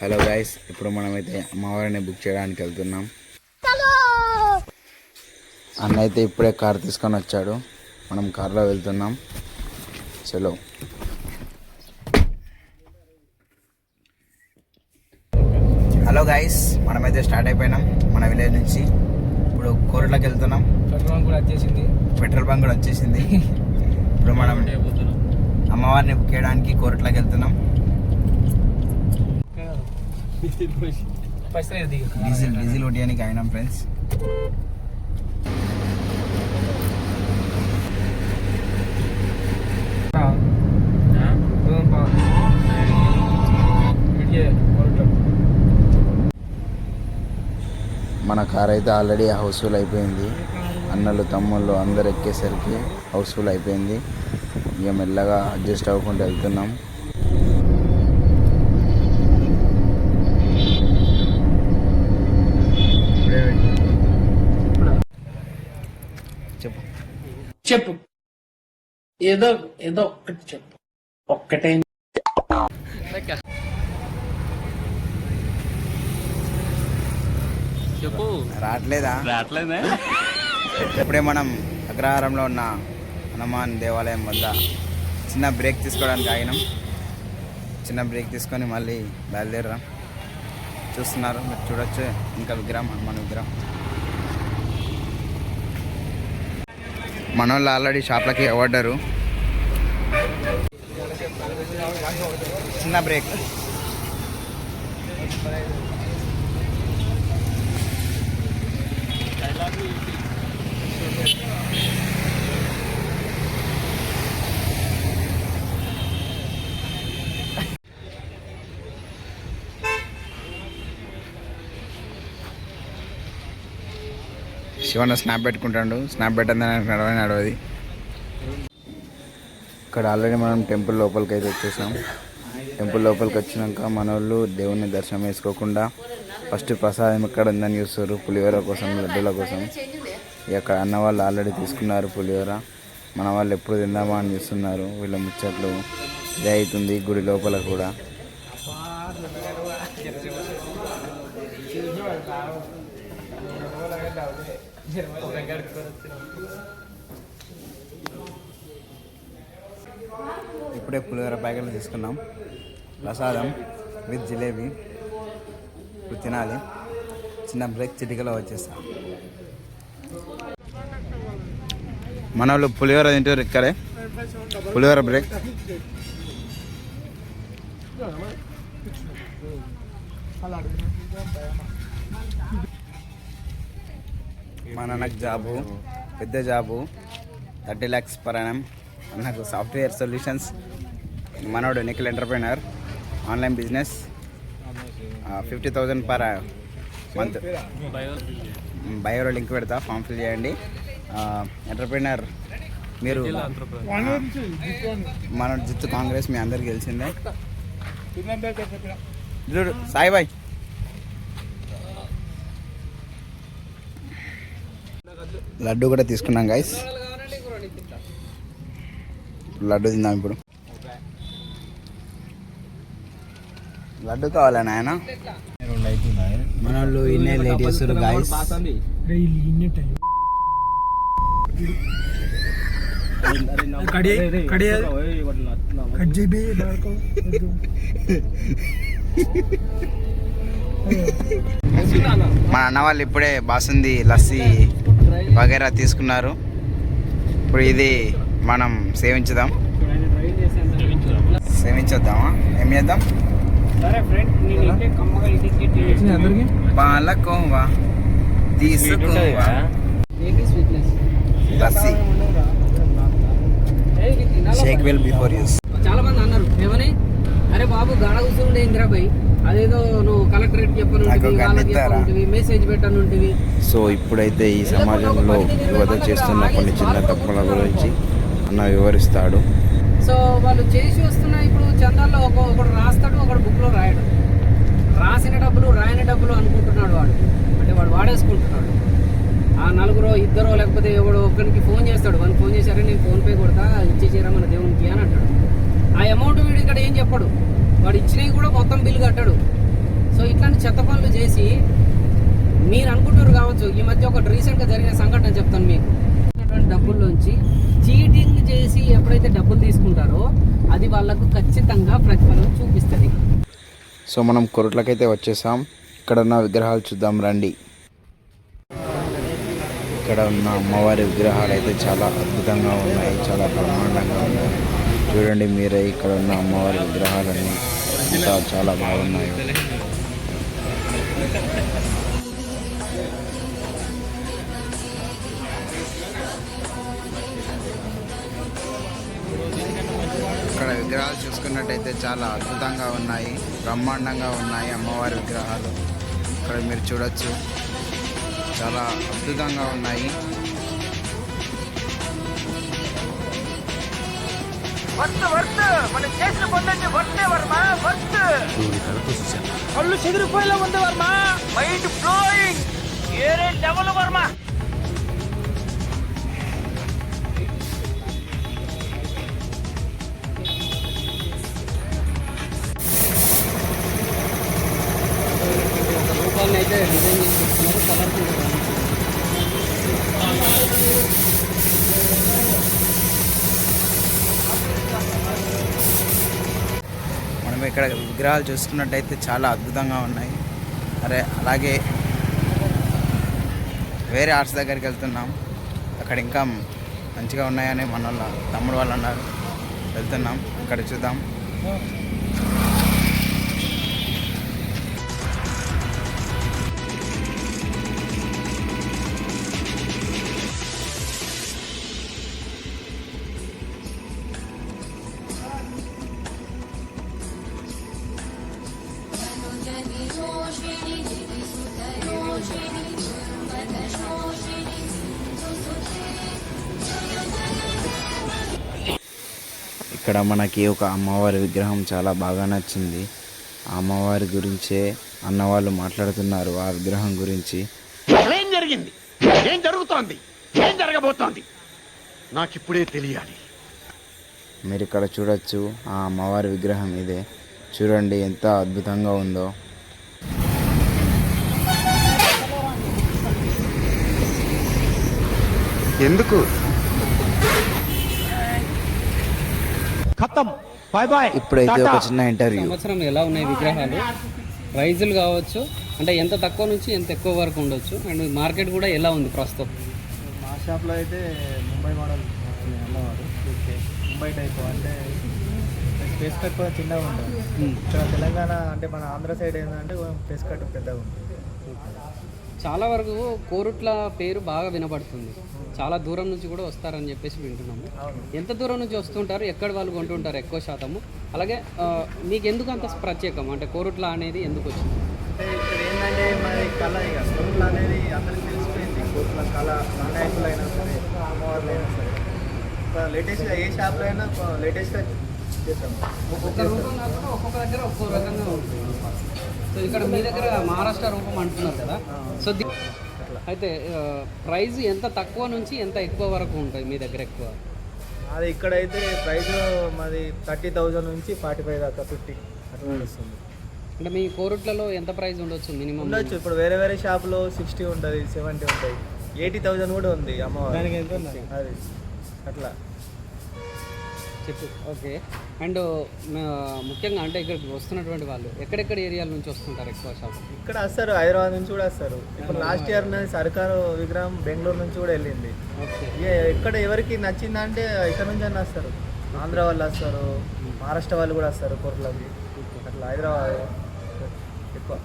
Hello guys ఇప్పుడు మనమైతే అమ్మవారిని బుక్ చేయడానికి వెళ్తున్నాం. అన్న అయితే ఇప్పుడే కార్ తీసుకొని వచ్చాడు. మనం కార్లో వెళ్తున్నాం. చలో. హలో గైస్ మనమైతే స్టార్ట్ అయిపోయినాం. మన విలేజ్ నుంచి ఇప్పుడు కోరట్లోకి వెళ్తున్నాం. పెట్రోల్ కూడా వచ్చేసింది. పెట్రోల్ బంక్ కూడా వచ్చేసింది. ఇప్పుడు మనం అమ్మవారిని బుక్ చేయడానికి కోరట్లోకి వెళ్తున్నాం. డీజిల్ డీజిల్ ఒడియానికి అయినాం ఫ్రెండ్స్ మన కార్ అయితే ఆల్రెడీ హౌస్ఫుల్ అయిపోయింది. అన్నలు తమ్ముళ్ళు అందరు ఎక్కేసరికి హౌస్ఫుల్ అయిపోయింది. ఇక మెల్లగా అడ్జస్ట్ అవ్వకుండా వెళ్తున్నాం. చెప్పు. ఏదో ఏదో ఒక్కటి చెప్పు. ఒక్కటే. చెప్పు. రావట్లేదా? రావట్లేదే. ఇప్పుడే మనం అగ్రహారంలో ఉన్న హనుమాన్ దేవాలయం వద్ద చిన్న బ్రేక్ తీసుకోవడానికి ఆగినాం. చిన్న బ్రేక్ తీసుకొని మళ్ళీ బయలుదేరాం. చూస్తున్నారు మీరు చూడొచ్చు. ఇంకా విగ్రహం హనుమాన్ విగ్రహం. మన వాళ్ళు ఆల్రెడీ షాప్లకి ఇవ్వడ్డారు చిన్న బ్రేక్. శివన్న స్నాప్ పెట్టుకుంటాడు. స్నాప్ పెట్టందని నడవని నడవది. ఇక్కడ ఆల్రెడీ మనం టెంపుల్ లోపలికి అయితే వచ్చేసాం. టెంపుల్ లోపలికి వచ్చినాక మన వాళ్ళు దేవుని దర్శనం వేసుకోకుండా ఫస్ట్ ప్రసాదం ఎక్కడ ఉందని చూస్తారు పులిహోర కోసం లడ్డూల కోసం. ఇక అన్న వాళ్ళు ఆల్రెడీ తీసుకున్నారు పులిహోర. మన వాళ్ళు ఎప్పుడు తిందామా అని చూస్తున్నారు. వీళ్ళ ముచ్చట్లు ఇదే అవుతుంది గుడి లోపల కూడా. ఇప్పుడే పులిహోర ప్యాకెట్లు తీసుకున్నాం. ప్రసాదం విత్ జిలేబీ. ఇప్పుడు తినాలి. చిన్న బ్రేక్ చిటికలో వచ్చేస్తాం. మన వాళ్ళు పులిహోర తింటారు ఇక్కడే. పులిహోర బ్రేక్. మా నాన్నకు జాబు పెద్ద జాబు థర్టీ ల్యాక్స్ పర్ అనం నాకు సాఫ్ట్వేర్ సొల్యూషన్స్. మనోడు Nikhil entrepreneur online business. Fifty thousand per month బయోలో link పెడతా ఫామ్ ఫిల్ చేయండి. ఎంటర్ప్రైనర్ మీరు మన జిత్తు కాంగ్రెస్ మీ అందరికి తెలిసిందే. చూడు సాయి బాయ్ లడ్డు కూడా తీసుకున్నాం గైస్ లడ్డు తిందాం ఇప్పుడు. లడ్డు కావాలా నాయన? మన వాళ్ళు ఇన్నే లేట్ చేస్తారు గాయస్ మన అన్న వాళ్ళు ఇప్పుడే బాసుంది లస్సీ వగైరా తీసుకున్నారు. ఇప్పుడు ఇది మనం సేవించుదాం. సేవించొద్దామా? ఏం చేద్దాం? పాలకోవా? తీసుకోవా? Lassi. Shake well before use చాలా మంది అన్నారు. ఏమని? అరే బాబు గాడ కూర్చుండే ఇందిరాబాయ్. అదేదో నువ్వు కలెక్టరేట్ చెప్పనుంటివి మెసేజ్ పెట్టనుంటివి సో ఇప్పుడైతే ఈ సమాజంలో యువత చేస్తున్న కొన్ని చిన్న తప్పుల గురించి అన్న వివరిస్తాడు సో వాళ్ళు చేసి వస్తున్న ఇప్పుడు చందాల్లో ఒక ఒకడు రాస్తాడు ఒకడు బుక్లో రాయడు రాసిన డబ్బులు రాయని డబ్బులు అనుకుంటున్నాడు వాడు అంటే వాడు వాడేసుకుంటున్నాడు ఆ నలుగురో ఇద్దరో లేకపోతే ఎవడో ఒక్కరికి ఫోన్ చేస్తాడు వాళ్ళు ఫోన్ చేశారే నేను ఫోన్ పే కొడతా ఇచ్చేసారా మన దేవునికి అని అంటాడు ఆ అమౌంట్ వీడు ఇక్కడ ఏం చెప్పడు వాడు ఇచ్చినవి కూడా మొత్తం బిల్లు కట్టాడు. సో ఇట్లాంటి చెత్త పనులు చేసి మీరు అనుకుంటారు కావచ్చు ఈ మధ్య ఒకటి రీసెంట్గా జరిగిన సంఘటన చెప్తాను మీకు. డబ్బుల్లోంచి చీటింగ్ చేసి ఎప్పుడైతే డబ్బులు తీసుకుంటారో అది వాళ్ళకు ఖచ్చితంగా ప్రతిఫలం చూపిస్తుంది. సో మనం కొరట్లకైతే వచ్చేసాం. ఇక్కడ ఉన్న విగ్రహాలు చూద్దాం రండి. ఇక్కడ ఉన్న అమ్మవారి విగ్రహాలు అయితే చాలా అద్భుతంగా ఉన్నాయి చాలా బ్రహ్మాండంగా ఉన్నాయి. చూడండి మీరే ఇక్కడ ఉన్న అమ్మవారి విగ్రహాలన్నీ ఇంకా చాలా బాగున్నాయి. ఇక్కడ విగ్రహాలు చూసుకున్నట్టయితే చాలా అద్భుతంగా ఉన్నాయి బ్రహ్మాండంగా ఉన్నాయి అమ్మవారి విగ్రహాలు. ఇక్కడ మీరు చూడొచ్చు. చాలా అద్భుతంగా ఉన్నాయి. కళ్ళు చెదిరిపోయేలా ఉంది వర్మ? మైండ్ బ్లోయింగ్ ఏరే లెవెల్ వర్మ? ఇక్కడ విగ్రహాలు చూసుకున్నట్టయితే చాలా అద్భుతంగా ఉన్నాయి. అరే అలాగే వేరే ఆర్ట్స్ దగ్గరికి వెళ్తున్నాం. అక్కడ ఇంకా మంచిగా ఉన్నాయని మన వాళ్ళ తమ్ముడు వాళ్ళు అన్నారు. వెళ్తున్నాం. ఇక్కడ చూద్దాం. ఇక్కడ మనకి ఒక అమ్మవారి విగ్రహం చాలా బాగా నచ్చింది. ఆ అమ్మవారి గురించే అన్నవాళ్ళు మాట్లాడుతున్నారు ఆ విగ్రహం గురించి. ఏం జరిగింది? ఏం జరుగుతోంది? ఏం జరగబోతోంది? నాకిప్పుడే తెలియాలి. మీరు ఇక్కడ చూడొచ్చు ఆ అమ్మవారి విగ్రహం ఇదే. చూడండి ఎంత అద్భుతంగా ఉందో. ఎందుకు? ఖతం. బాయ్ బాయ్ ఇప్పుడైతే ఒక చిన్న ఇంటర్వ్యూ సంవత్సరం ఎలా ఉన్నాయి విగ్రహాలు? ప్రైజులు కావచ్చు అంటే ఎంత తక్కువ నుంచి ఎంత ఎక్కువ వరకు ఉండొచ్చు? అండ్ మార్కెట్ కూడా ఎలా ఉంది ప్రస్తుతం? మా షాప్లో అయితే ముంబై మోడల్ అమ్మవారు. ముంబై టైప్ అంటే ఫేస్ కట్ కూడా చిన్నగా ఉంటుంది. ఇక్కడ తెలంగాణ అంటే మన ఆంధ్ర సైడ్ ఏంటంటే ఫేస్ కట్ పెద్దగా ఉంటుంది. చాలా వరకు కోరుట్ల పేరు బాగా వినపడుతుంది చాలా దూరం నుంచి కూడా వస్తారని చెప్పేసి వింటున్నాము. ఎంత దూరం నుంచి వస్తుంటారు? ఎక్కడ వాళ్ళు కొంటుంటారు? ఎక్కువ శాతము. అలాగే మీకు ఎందుకు అంత ప్రత్యేకం? అంటే కోరుట్ల అనేది ఎందుకు వచ్చింది? అంటే ఇక్కడ ఏంటంటే మరి కళ ఇక కోట్ల అనేది అందరికి తెలిసిపోయింది. కోట్ల కళ నాణ్యాకులు అయినా సరే. అమ్మవార్లు అయినా సరే లేటెస్ట్గా ఏ షాప్లో అయినా లేటెస్ట్గా చేస్తాం. ఒక్కొక్క రూపం కాకుండా ఒక్కొక్క దగ్గర ఒక్కో రకంగా ఉంటుంది. సో ఇక్కడ మీ దగ్గర మహారాష్ట్ర రూపం అంటున్నారు కదా. సో అయితే ప్రైస్ ఎంత తక్కువ నుంచి ఎంత ఎక్కువ వరకు ఉంటుంది మీ దగ్గర ఎక్కువ? అది ఇక్కడైతే ప్రైస్ మాది థర్టీ థౌజండ్ నుంచి ఫార్టీ ఫైవ్ దాకా ఫిఫ్టీ అట్లా నడుస్తుంది అంటే మీ కోరుట్లలో ఎంత ప్రైస్ ఉండొచ్చు మినిమం? ఉండొచ్చు ఇప్పుడు వేరే వేరే షాప్లో సిక్స్టీ ఉంటుంది సెవెంటీ ఉంటుంది ఎయిటీ థౌజండ్ కూడా ఉంది అమ్మవారు. అది అట్లా. చెప్పు. ఓకే. అండ్ ముఖ్యంగా అంటే ఇక్కడికి వస్తున్నటువంటి వాళ్ళు ఎక్కడెక్కడ ఏరియాల నుంచి వస్తుంటారు ఎక్కువ శాతం? ఇక్కడ వస్తారు హైదరాబాద్ నుంచి కూడా వస్తారు. ఇప్పుడు లాస్ట్ ఇయర్ సర్కారు విగ్రహం బెంగళూరు నుంచి కూడా వెళ్ళింది. ఓకే. ఎక్కడ ఎవరికి నచ్చిందంటే ఇక్కడ నుంచి అన్న వస్తారు. ఆంధ్ర వాళ్ళు వస్తారు మహారాష్ట్ర వాళ్ళు కూడా వస్తారు కోర్టులకి అట్లా హైదరాబాద్ ఎక్కువ.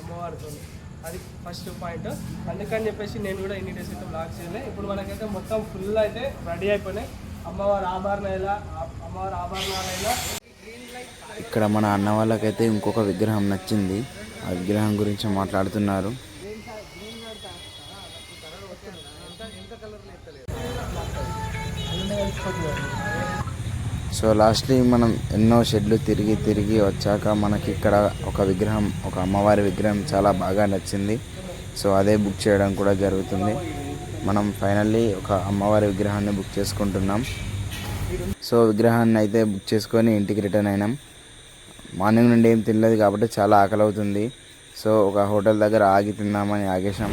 అమ్మవారితో. అది ఫస్ట్ పాయింట్ అందుకని చెప్పేసి నేను కూడా ఇన్ని డేస్ అయితే బ్లాక్ చేయలే. ఇప్పుడు మనకైతే మొత్తం ఫుల్ అయితే రెడీ అయిపోయినాయి. అమ్మవారి అమ్మవారి ఆభరణాలైనా. ఇక్కడ మన అన్న వాళ్ళకైతే ఇంకొక విగ్రహం నచ్చింది. ఆ విగ్రహం గురించి మాట్లాడుతున్నారు. సో లాస్ట్లీ మనం ఎన్నో షెడ్లు తిరిగి తిరిగి వచ్చాక మనకి ఇక్కడ ఒక విగ్రహం ఒక అమ్మవారి విగ్రహం చాలా బాగా నచ్చింది. సో అదే బుక్ చేయడం కూడా జరుగుతుంది. మనం ఫైనల్లీ ఒక అమ్మవారి విగ్రహాన్ని బుక్ చేసుకుంటున్నాం. సో విగ్రహాన్ని అయితే బుక్ చేసుకొని ఇంటికి రిటర్న్ అయినాం. మార్నింగ్ నుండి ఏం తినలేదు కాబట్టి చాలా ఆకలి అవుతుంది. సో ఒక హోటల్ దగ్గర ఆగి తిందామని ఆగేసాం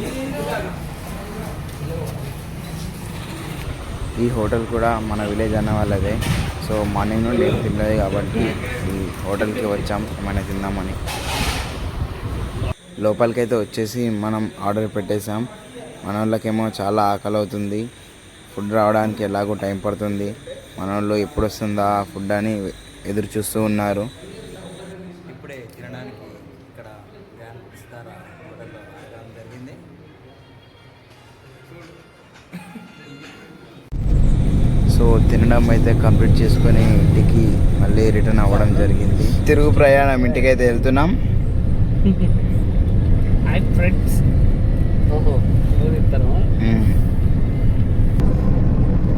ఈ హోటల్ కూడా మన విలేజ్ అన్న వాళ్ళదే. సో మార్నింగ్ నుండి ఏం తినలేదు కాబట్టి ఈ హోటల్కి వచ్చాం ఏమైనా తిందామని. లోపలికైతే వచ్చేసి మనం ఆర్డర్ పెట్టేసాం మన వాళ్ళకేమో చాలా ఆకలి అవుతుంది ఫుడ్ రావడానికి ఎలాగో టైం పడుతుంది. మన వాళ్ళు ఎప్పుడు వస్తుందా ఫుడ్ అని ఎదురు చూస్తూ ఉన్నారు. ఇప్పుడే తినడానికి ఇక్కడ వ్యాన్ ఇస్తారా హోటల్లో రావడం జరిగింది. సో తినడం అయితే కంప్లీట్ చేసుకొని ఇంటికి మళ్ళీ రిటర్న్ అవ్వడం జరిగింది. తిరుగు ప్రయాణం ఇంటికి అయితే వెళ్తున్నాం ఫ్రెండ్స్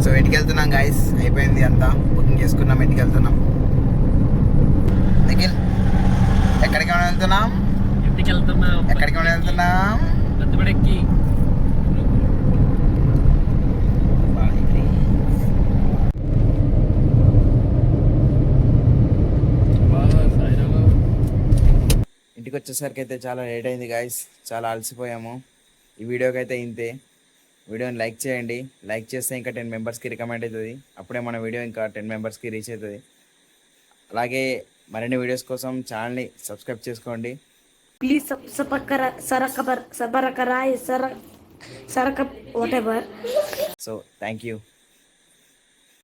సో ఇంటికి వెళ్తున్నాం గాయస్ అయిపోయింది అంతా. బుకింగ్ చేసుకున్నాం ఇంటికి వెళ్తున్నాం నిఖిల్ ఎక్కడికి వెళ్తున్నాం? ఇంటికి వెళ్తున్నాం ఎక్కడికి వెళ్తున్నాం? బతిపడెక్కి ఇంటికి వచ్చేసరికి అయితే చాలా లేట్ అయింది గాయస్ చాలా అలసిపోయాము. ఈ వీడియోకి అయితే ఇంతే. వీడియోని లైక్ చేయండి. లైక్ చేస్తే ఇంకా టెన్ మెంబర్స్కి రికమెండ్ అవుతుంది అప్పుడే మన వీడియో ఇంకా టెన్ మెంబర్స్కి రీచ్ అవుతుంది అలాగే మరిన్ని వీడియోస్ కోసం ఛానల్ని సబ్స్క్రైబ్ చేసుకోండి. sabarakara sarak sarakap whatever. So thank you